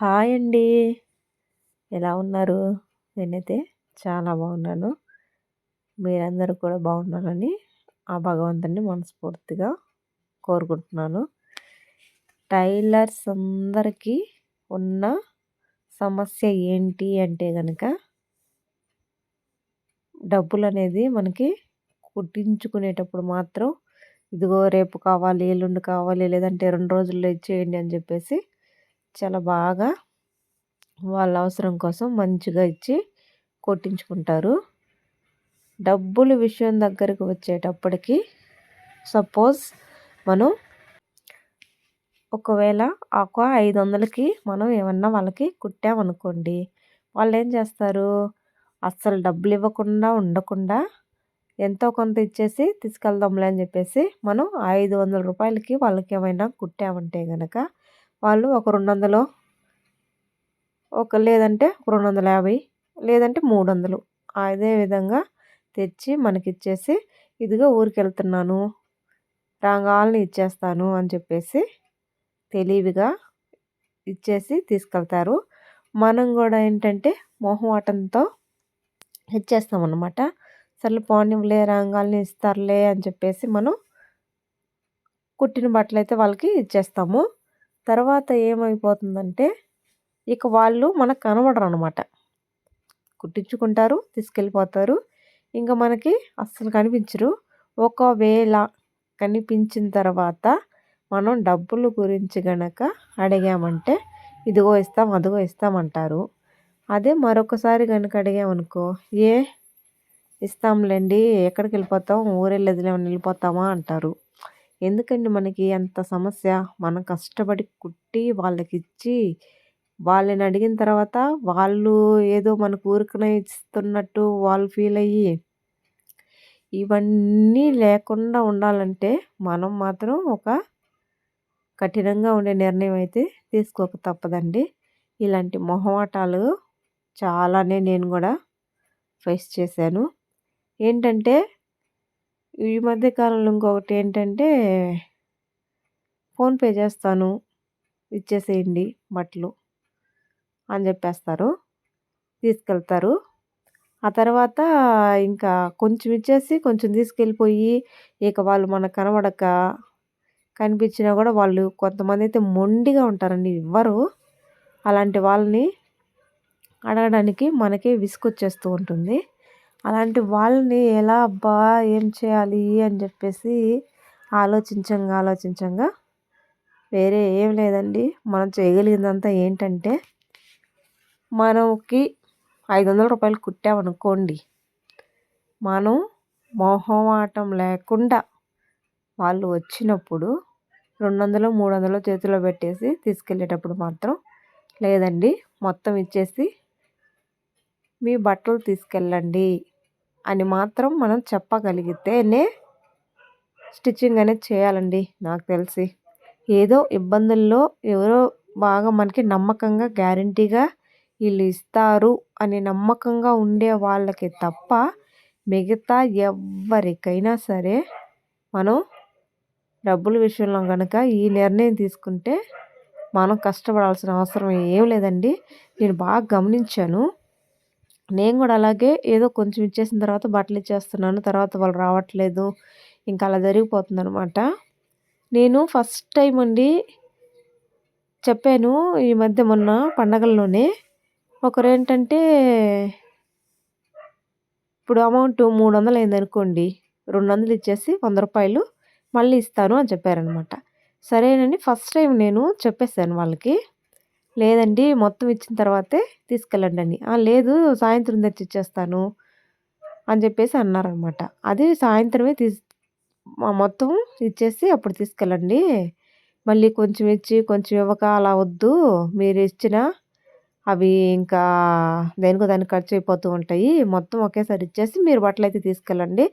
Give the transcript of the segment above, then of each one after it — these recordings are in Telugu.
హాయ్ అండి. ఎలా ఉన్నారు? నేనైతే చాలా బాగున్నాను. మీరందరూ కూడా బాగున్నారని ఆ భగవంతుని మనస్ఫూర్తిగా కోరుకుంటున్నాను. టైలర్స్ అందరికీ ఉన్న సమస్య ఏంటి అంటే కనుక డబ్బులు అనేది మనకి కుట్టించుకునేటప్పుడు మాత్రం ఇదిగో రేపు కావాలి ఎల్లుండి కావాలి లేదంటే రెండు రోజుల్లో ఇచ్చేయండి అని చెప్పేసి చాలా బాగా వాళ్ళ అవసరం కోసం మంచిగా ఇచ్చి కొట్టించుకుంటారు. డబ్బులు విషయం దగ్గరకు వచ్చేటప్పటికి సపోజ్ మనం ఒకవేళ ఒక ఐదు వందలకి మనం ఏమన్నా వాళ్ళకి కుట్టామనుకోండి వాళ్ళు ఏం చేస్తారు? అస్సలు డబ్బులు ఇవ్వకుండా ఉండకుండా ఎంతో కొంత ఇచ్చేసి తీసుకెళ్దాంలే అని చెప్పేసి మనం ఐదు వందల రూపాయలకి వాళ్ళకి ఏమైనా కుట్టామంటే కనుక వాళ్ళు ఒక రెండు వందలు ఒక లేదంటే ఒక రెండు వందల యాభై లేదంటే మూడు వందలు అదే విధంగా తెచ్చి మనకి ఇచ్చేసి ఇదిగో ఊరికి వెళ్తున్నాను రాగాలని ఇచ్చేస్తాను అని చెప్పేసి తెలివిగా ఇచ్చేసి తీసుకెళ్తారు. మనం కూడా ఏంటంటే మొహమాటంతో ఇచ్చేస్తామన్నమాట. సర్లే పోనీలే రాగాలని ఇస్తారులే అని చెప్పేసి మనం కుట్టిన బట్టలు అయితే వాళ్ళకి ఇచ్చేస్తాము. తర్వాత ఏమైపోతుందంటే ఇక వాళ్ళు మనకు కనబడరు అనమాట కుట్టించుకుంటారు తీసుకెళ్ళిపోతారు. ఇంకా మనకి అస్సలు కనిపించరు. ఒకవేళ కనిపించిన తర్వాత మనం డబ్బుల గురించి గనక అడిగామంటే ఇదిగో ఇస్తాం అదిగో ఇస్తామంటారు అదే మరొకసారి కనుక అడిగామనుకో ఏ ఇస్తాంలేండి ఎక్కడికి వెళ్ళిపోతాం? ఊరెళ్ళేదిలే వెళ్ళిపోతామా? అంటారు. ఎందుకండి మనకి అంత సమస్య? మనం కష్టపడి కుట్టి వాళ్ళకి ఇచ్చి వాళ్ళని అడిగిన తర్వాత వాళ్ళు ఏదో మనకు ఊరికనే ఇస్తున్నట్టు వాళ్ళు ఫీల్ అయ్యి ఇవన్నీ లేకుండా ఉండాలంటే మనం మాత్రం ఒక కఠినంగా ఉండే నిర్ణయం అయితే తీసుకోక తప్పదండి. ఇలాంటి మొహమాటాలు చాలానే నేను కూడా ఫేస్ చేశాను. ఏంటంటే ఈ మధ్య కాలంలో ఇంకొకటి ఏంటంటే ఫోన్పే చేస్తాను ఇచ్చేసేయండి బట్టలు అని చెప్పేస్తారు తీసుకెళ్తారు. ఆ తర్వాత ఇంకా కొంచెం ఇచ్చేసి కొంచెం తీసుకెళ్ళిపోయి ఇక వాళ్ళు మనకు కనబడక కనిపించినా కూడా వాళ్ళు కొంతమంది అయితే మొండిగా ఉంటారండి ఇవ్వరు అలాంటి వాళ్ళని అడగడానికి మనకే విసుకొచ్చేస్తూ ఉంటుంది. అలాంటి వాళ్ళని ఎలా అబ్బా ఏం చేయాలి అని చెప్పేసి ఆలోచించంగా ఆలోచించంగా వేరే ఏం లేదండి. మనం చేయగలిగిందంతా ఏంటంటే మనకి ఐదు వందల రూపాయలు కుట్టామనుకోండి మనం మొహమాటం లేకుండా వాళ్ళు వచ్చినప్పుడు రెండు వందలు మూడు వందలు చేతిలో పెట్టేసి తీసుకెళ్ళేటప్పుడు మాత్రం లేదండి. మొత్తం ఇచ్చేసి మీ బట్టలు తీసుకెళ్ళండి. అని మాత్రం మనం చెప్పగలిగితేనే స్టిచ్చింగ్ అనేది చేయాలండి నాకు తెలిసి. ఏదో ఇబ్బందుల్లో ఎవరో బాగా మనకి నమ్మకంగా గ్యారంటీగా వీళ్ళు ఇస్తారు అని నమ్మకంగా ఉండే వాళ్ళకి తప్ప మిగతా ఎవరికైనా సరే మనం డబ్బుల విషయంలో కనుక ఈ నిర్ణయం తీసుకుంటే మనం కష్టపడాల్సిన అవసరం ఏం లేదండి. నేను బాగా గమనించాను. నేను కూడా అలాగే ఏదో కొంచెం ఇచ్చేసిన తర్వాత బట్టలు ఇచ్చేస్తున్నాను. తర్వాత వాళ్ళు రావట్లేదు. ఇంకా అలా జరిగిపోతుంది అనమాట నేను ఫస్ట్ టైం అండి చెప్పాను ఈ మధ్య మొన్న పండగల్లోనే. ఒకరు ఏంటంటే ఇప్పుడు అమౌంట్ మూడు వందలు అయింది అనుకోండి రెండు వందలు ఇచ్చేసి వంద రూపాయలు మళ్ళీ ఇస్తాను అని చెప్పారనమాట సరేనండి ఫస్ట్ టైం నేను చెప్పేశాను వాళ్ళకి. లేదండి మొత్తం ఇచ్చిన తర్వాతే తీసుకెళ్ళండి అని. లేదు సాయంత్రం తెచ్చి ఇచ్చేస్తాను అని చెప్పేసి అన్నారనమాట. అది సాయంత్రమే తీసి మొత్తం ఇచ్చేసి అప్పుడు తీసుకెళ్ళండి. మళ్ళీ కొంచెం ఇచ్చి కొంచెం ఇవ్వక అలా వద్దు. మీరు ఇచ్చిన అవి ఇంకా దేనికో దానికి ఖర్చు అయిపోతూ ఉంటాయి. మొత్తం ఒకేసారి ఇచ్చేసి మీరు బట్టలు అయితే తీసుకెళ్ళండి.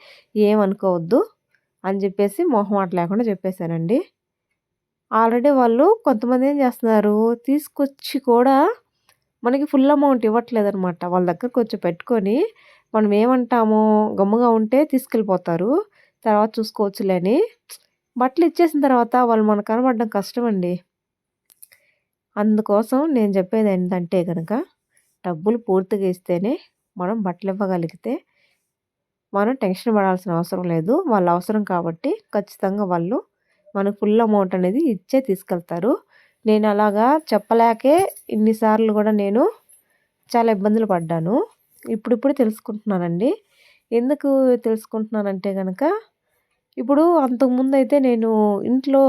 ఏమనుకోవద్దు అని చెప్పేసి మొహమాట లేకుండా చెప్పేశానండి. ఆల్రెడీ వాళ్ళు కొంతమంది ఏం చేస్తున్నారు? తీసుకొచ్చి కూడా మనకి ఫుల్ అమౌంట్ ఇవ్వట్లేదు అనమాట వాళ్ళ దగ్గర కొంచెం పెట్టుకొని మనం ఏమంటామో? గమ్ముగా ఉంటే తీసుకెళ్ళిపోతారు. తర్వాత చూసుకోవచ్చులేని. బట్టలు ఇచ్చేసిన తర్వాత వాళ్ళు మనకు కనబడడం కష్టం అండి అందుకోసం నేను చెప్పేది ఏంటంటే కనుక డబ్బులు పూర్తిగా ఇస్తేనే మనం బట్టలు ఇవ్వగలిగితే మనం టెన్షన్ పడాల్సిన అవసరం లేదు. వాళ్ళ అవసరం కాబట్టి ఖచ్చితంగా వాళ్ళు మనకు ఫుల్ అమౌంట్ అనేది ఇచ్చే తీసుకెళ్తారు. నేను అలాగా చెప్పలేకే ఇన్నిసార్లు కూడా నేను చాలా ఇబ్బందులు పడ్డాను. ఇప్పుడిప్పుడు తెలుసుకుంటున్నానండి. ఎందుకు తెలుసుకుంటున్నానంటే కనుక ఇప్పుడు అంతకుముందు అయితే నేను ఇంట్లో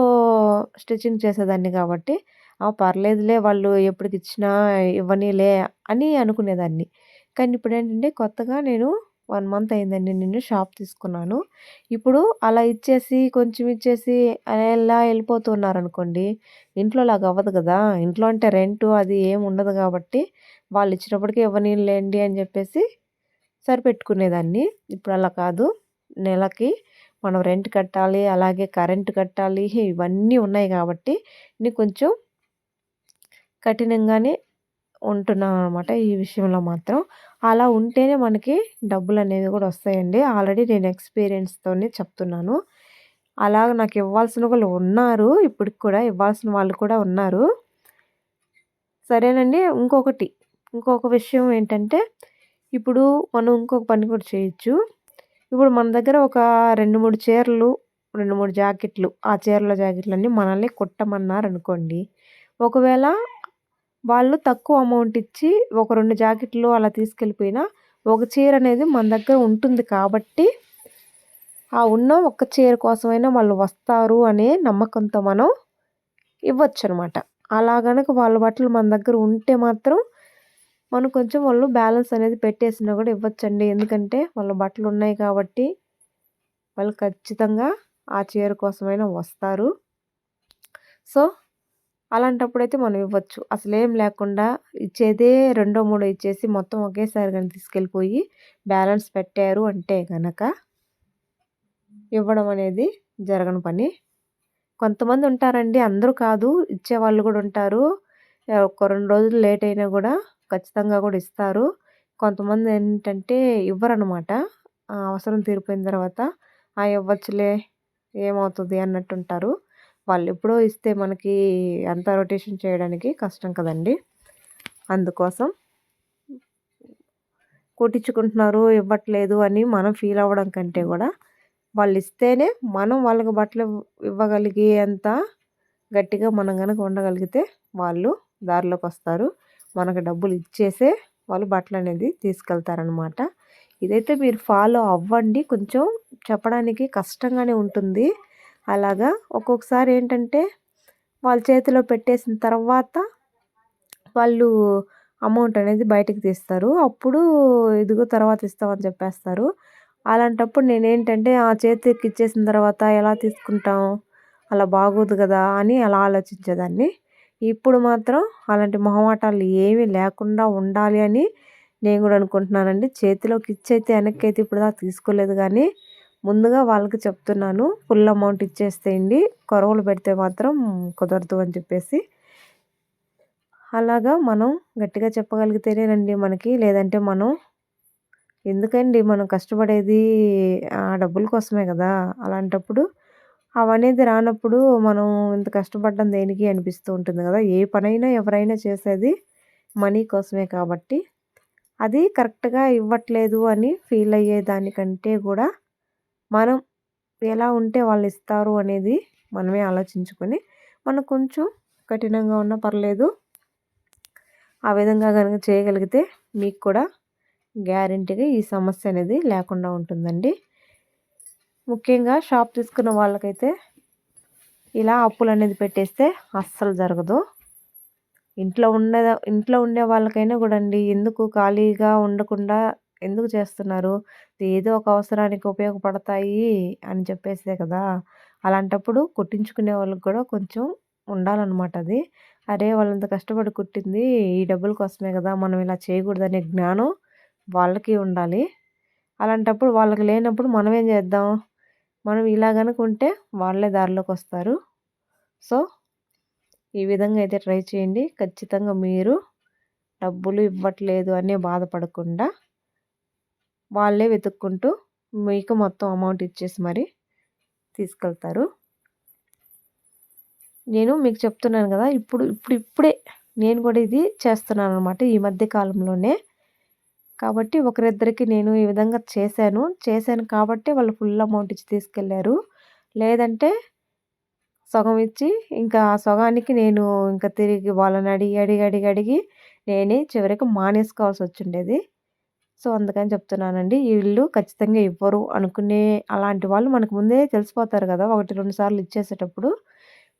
స్టిచ్చింగ్ చేసేదాన్ని కాబట్టి పర్లేదులే వాళ్ళు ఎప్పటికి ఇచ్చినా ఇవ్వనీలే అని అనుకునేదాన్ని. కానీ ఇప్పుడు ఏంటంటే కొత్తగా నేను వన్ మంత్ అయిందండి నేను షాప్ తీసుకున్నాను. ఇప్పుడు అలా ఇచ్చేసి కొంచెం ఇచ్చేసి అలా వెళ్ళిపోతున్నారు అనుకోండి ఇంట్లో లాగా అవ్వదు కదా. ఇంట్లో అంటే రెంటు అది ఏమి ఉండదు కాబట్టి వాళ్ళు ఇచ్చినప్పటికీ ఇవ్వనీలేండి అని చెప్పేసి సరిపెట్టుకునేదాన్ని. ఇప్పుడు అలా కాదు. నెలకి మనం రెంట్ కట్టాలి అలాగే కరెంట్ కట్టాలి ఇవన్నీ ఉన్నాయి కాబట్టి నేను కొంచెం కఠినంగానే ఉంటున్నాను అనమాట ఈ విషయంలో మాత్రం. అలా ఉంటేనే మనకి డబ్బులు అనేవి కూడా వస్తాయండి. ఆల్రెడీ నేను ఎక్స్పీరియన్స్తోనే చెప్తున్నాను. అలాగ నాకు ఇవ్వాల్సిన వాళ్ళు ఉన్నారు. ఇప్పటికి కూడా ఇవ్వాల్సిన వాళ్ళు కూడా ఉన్నారు. సరేనండి. ఇంకొకటి ఇంకొక విషయం ఏంటంటే ఇప్పుడు మనం ఇంకొక పని కూడా చేయొచ్చు. ఇప్పుడు మన దగ్గర ఒక రెండు మూడు చీరలు రెండు మూడు జాకెట్లు ఆ చీరల జాకెట్లన్నీ మనల్ని కుట్టమన్నారు అనుకోండి ఒకవేళ వాళ్ళు తక్కువ అమౌంట్ ఇచ్చి ఒక రెండు జాకెట్లు అలా తీసుకెళ్ళిపోయినా ఒక చీర అనేది మన దగ్గర ఉంటుంది కాబట్టి ఆ ఉన్న ఒక్క చీర కోసమైనా వాళ్ళు వస్తారు అనే నమ్మకంతో మనం ఇవ్వచ్చు అనమాట అలా కనుక వాళ్ళ బట్టలు మన దగ్గర ఉంటే మాత్రం మనం కొంచెం వాళ్ళు బ్యాలెన్స్ అనేది పెట్టేసినా కూడా ఇవ్వచ్చండి. ఎందుకంటే వాళ్ళ బట్టలు ఉన్నాయి కాబట్టి వాళ్ళు ఖచ్చితంగా ఆ చీర కోసమైనా వస్తారు. సో అలాంటప్పుడైతే మనం ఇవ్వచ్చు. అసలు ఏం లేకుండా ఇచ్చేదే రెండో మూడో ఇచ్చేసి మొత్తం ఒకేసారి కానీ తీసుకెళ్ళిపోయి బ్యాలెన్స్ పెట్టారు అంటే కనుక ఇవ్వడం అనేది జరగని పని. కొంతమంది ఉంటారండి అందరూ కాదు ఇచ్చేవాళ్ళు కూడా ఉంటారు. ఒక రెండు రోజులు లేట్ అయినా కూడా ఖచ్చితంగా కూడా ఇస్తారు. కొంతమంది ఏంటంటే ఇవ్వరనమాట అవసరం తీరిపోయిన తర్వాత ఇవ్వచ్చులే ఏమవుతుంది అన్నట్టు ఉంటారు వాళ్ళు ఎప్పుడో ఇస్తే మనకి అంత రొటేషన్ చేయడానికి కష్టం కదండి. అందుకోసం కుట్టించుకుంటున్నారు ఇవ్వట్లేదు అని మనం ఫీల్ అవ్వడం కంటే కూడా వాళ్ళు ఇస్తేనే మనం వాళ్ళకి బట్టలు ఇవ్వగలిగేంత గట్టిగా మనం కనుక ఉండగలిగితే వాళ్ళు దారిలోకి వస్తారు. మనకు డబ్బులు ఇచ్చేసే వాళ్ళు బట్టలు అనేది తీసుకెళ్తారనమాట ఇదైతే మీరు ఫాలో అవ్వండి. కొంచెం చెప్పడానికి కష్టంగానే ఉంటుంది. అలాగా ఒక్కొక్కసారి ఏంటంటే వాళ్ళ చేతిలో పెట్టేసిన తర్వాత వాళ్ళు అమౌంట్ అనేది బయటకు తీస్తారు. అప్పుడు ఇదిగో తర్వాత ఇస్తామని చెప్పేస్తారు. అలాంటప్పుడు నేనేంటంటే ఆ చేతికి ఇచ్చేసిన తర్వాత ఎలా తీసుకుంటాం? అలా బాగోదు కదా అని అలా ఆలోచించేదాన్ని. ఇప్పుడు మాత్రం అలాంటి మొహమాటాలు ఏమీ లేకుండా ఉండాలి అని నేను కూడా అనుకుంటున్నానండి. చేతిలోకి ఇచ్చైతే వెనక్కి అయితే ఇప్పుడు దాకా తీసుకోలేదు కానీ ముందుగా వాళ్ళకి చెప్తున్నాను ఫుల్ అమౌంట్ ఇచ్చేస్తేయండి కొరవలు పెడితే మాత్రం కుదరదు అని చెప్పేసి. అలాగా మనం గట్టిగా చెప్పగలిగితేనేనండి మనకి లేదంటే మనం ఎందుకండి మనం కష్టపడేది ఆ డబ్బుల కోసమే కదా? అలాంటప్పుడు అవనేది రానప్పుడు మనం ఇంత కష్టపడ్డం దేనికి అనిపిస్తూ ఉంటుంది కదా? ఏ పనైనా ఎవరైనా చేసేది మనీ కోసమే కాబట్టి. అది కరెక్ట్గా ఇవ్వట్లేదు అని ఫీల్ అయ్యేదానికంటే కూడా మనం ఎలా ఉంటే వాళ్ళు ఇస్తారు అనేది మనమే ఆలోచించుకొని మనకు కొంచెం కఠినంగా ఉన్నా పర్లేదు. ఆ విధంగా కనుక చేయగలిగితే మీకు కూడా గ్యారంటీగా ఈ సమస్య అనేది లేకుండా ఉంటుందండి. ముఖ్యంగా షాప్ తీసుకున్న వాళ్ళకైతే ఇలా అప్పులు అనేది పెట్టేస్తే అస్సలు జరగదు. ఇంట్లో ఉండే ఇంట్లో ఉండే వాళ్ళకైనా కూడా అండి ఎందుకు ఖాళీగా ఉండకుండా ఎందుకు చేస్తున్నారు? ఏదో ఒక అవసరానికి ఉపయోగపడతాయి అని చెప్పేసే కదా! అలాంటప్పుడు కుట్టించుకునే వాళ్ళకి కూడా కొంచెం ఉండాలన్నమాట అది. అరే! వాళ్ళంత కష్టపడి కుట్టింది ఈ డబ్బుల కోసమే కదా! మనం ఇలా చేయకూడదనే జ్ఞానం వాళ్ళకి ఉండాలి. అలాంటప్పుడు వాళ్ళకి లేనప్పుడు మనం ఏం చేద్దాం? మనం ఇలా కనుకుంటే వాళ్ళే దారిలోకి వస్తారు. సో ఈ విధంగా అయితే ట్రై చేయండి. ఖచ్చితంగా మీరు డబ్బులు ఇవ్వట్లేదు అనే బాధపడకుండా వాళ్ళే వెతుక్కుంటూ మీకు మొత్తం అమౌంట్ ఇచ్చేసి మరి తీసుకెళ్తారు. నేను మీకు చెప్తున్నాను కదా ఇప్పుడు ఇప్పుడు ఇప్పుడే నేను కూడా ఇది చేస్తున్నాను అనమాట ఈ మధ్య కాలంలోనే. కాబట్టి ఒకరిద్దరికి నేను ఈ విధంగా చేశాను. చేశాను కాబట్టి వాళ్ళు ఫుల్ అమౌంట్ ఇచ్చి తీసుకెళ్ళారు లేదంటే సగం ఇచ్చి ఇంకా ఆ సగానికి నేను ఇంకా తిరిగి వాళ్ళని అడిగి అడిగి అడిగి అడిగి నేనే చివరికి మానేసుకోవాల్సి వచ్చిండేది. సో అందుకని చెప్తున్నానండి. వీళ్ళు ఖచ్చితంగా ఇవ్వరు అనుకునే అలాంటి వాళ్ళు మనకు ముందే తెలిసిపోతారు కదా! ఒకటి రెండు సార్లు ఇచ్చేసేటప్పుడు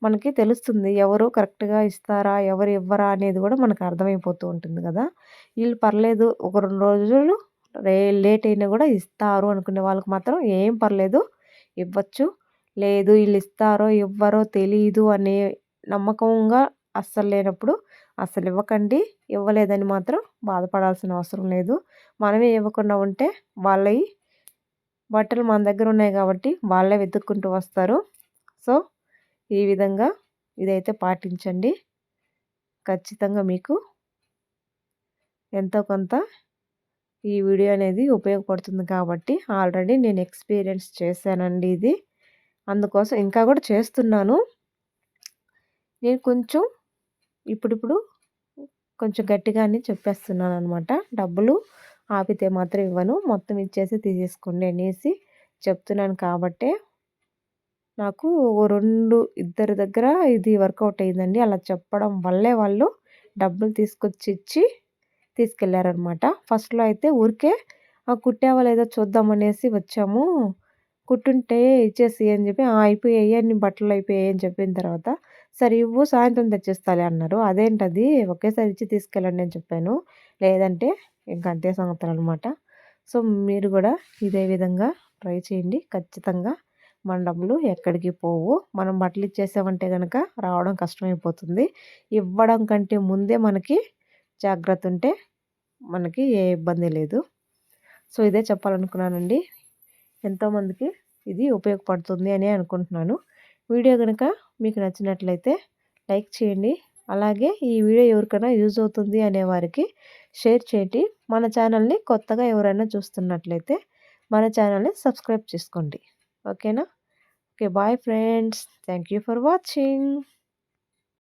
మనకి తెలుస్తుంది ఎవరు కరెక్ట్గా ఇస్తారా ఎవరు ఇవ్వరా అనేది కూడా మనకు అర్థమైపోతూ ఉంటుంది కదా! వీళ్ళు పర్లేదు ఒక రెండు రోజులు రే లేట్ అయినా కూడా ఇస్తారు అనుకునే వాళ్ళకి మాత్రం ఏం పర్లేదు ఇవ్వచ్చు. లేదు వీళ్ళు ఇస్తారో ఇవ్వరో తెలియదు అనే నమ్మకంగా అస్సలు లేనప్పుడు అసలు ఇవ్వకండి ఇవ్వలేదని మాత్రం బాధపడాల్సిన అవసరం లేదు. మనమే ఇవ్వకుండా ఉంటే వాళ్ళవి బట్టలు మన దగ్గర ఉన్నాయి కాబట్టి వాళ్ళే వెతుక్కుంటూ వస్తారు. సో ఈ విధంగా ఇదైతే పాటించండి. ఖచ్చితంగా మీకు ఎంతో కొంత ఈ వీడియో అనేది ఉపయోగపడుతుంది కాబట్టి ఆల్రెడీ నేను ఎక్స్పీరియన్స్ చేశానండి ఇది. అందుకోసం ఇంకా కూడా చేస్తున్నాను. నేను కొంచెం ఇప్పుడిప్పుడు కొంచెం గట్టిగానే చెప్పేస్తున్నాను అనమాట డబ్బులు ఆపితే మాత్రం ఇవ్వను. మొత్తం ఇచ్చేసి తీసేసుకోండి అనేసి చెప్తున్నాను కాబట్టే నాకు రెండు ఇద్దరి దగ్గర ఇది వర్కౌట్ అయిందండి. అలా చెప్పడం వల్లే వాళ్ళు డబ్బులు తీసుకొచ్చి ఇచ్చి తీసుకెళ్ళారనమాట ఫస్ట్లో అయితే ఊరికే కుట్టావా లేదో చూద్దామనేసి వచ్చాము. కుట్టుంటే ఇచ్చేసి అని చెప్పి అయిపోయాయి అన్ని బట్టలు అయిపోయాయి అని చెప్పిన తర్వాత సరే ఇవ్వు సాయంత్రం తెచ్చిస్తాలే అన్నారు. అదేంటది? ఒకేసారి ఇచ్చి తీసుకెళ్ళండి అని చెప్పాను. లేదంటే ఇంకా అంతే సంగతులు అనమాట సో మీరు కూడా ఇదే విధంగా ట్రై చేయండి. ఖచ్చితంగా మన డబ్బులు ఎక్కడికి పోవు. మనం బట్టలు ఇచ్చేసామంటే కనుక రావడం కష్టమైపోతుంది. ఇవ్వడం కంటే ముందే మనకి జాగ్రత్త ఉంటే మనకి ఏ ఇబ్బంది లేదు. సో ఇదే చెప్పాలనుకున్నానండి. ఎంతోమందికి ఇది ఉపయోగపడుతుంది అని అనుకుంటున్నాను. వీడియో కనుక మీకు నచ్చినట్లయితే లైక్ చేయండి. అలాగే ఈ వీడియో ఎవరికైనా యూజ్ అవుతుంది అనే వారికి షేర్ చేయండి. మన ఛానల్ని కొత్తగా ఎవరైనా చూస్తున్నట్లయితే మన ఛానల్ని సబ్స్క్రైబ్ చేసుకోండి. ఓకేనా? Okay bye friends. Thank you for watching.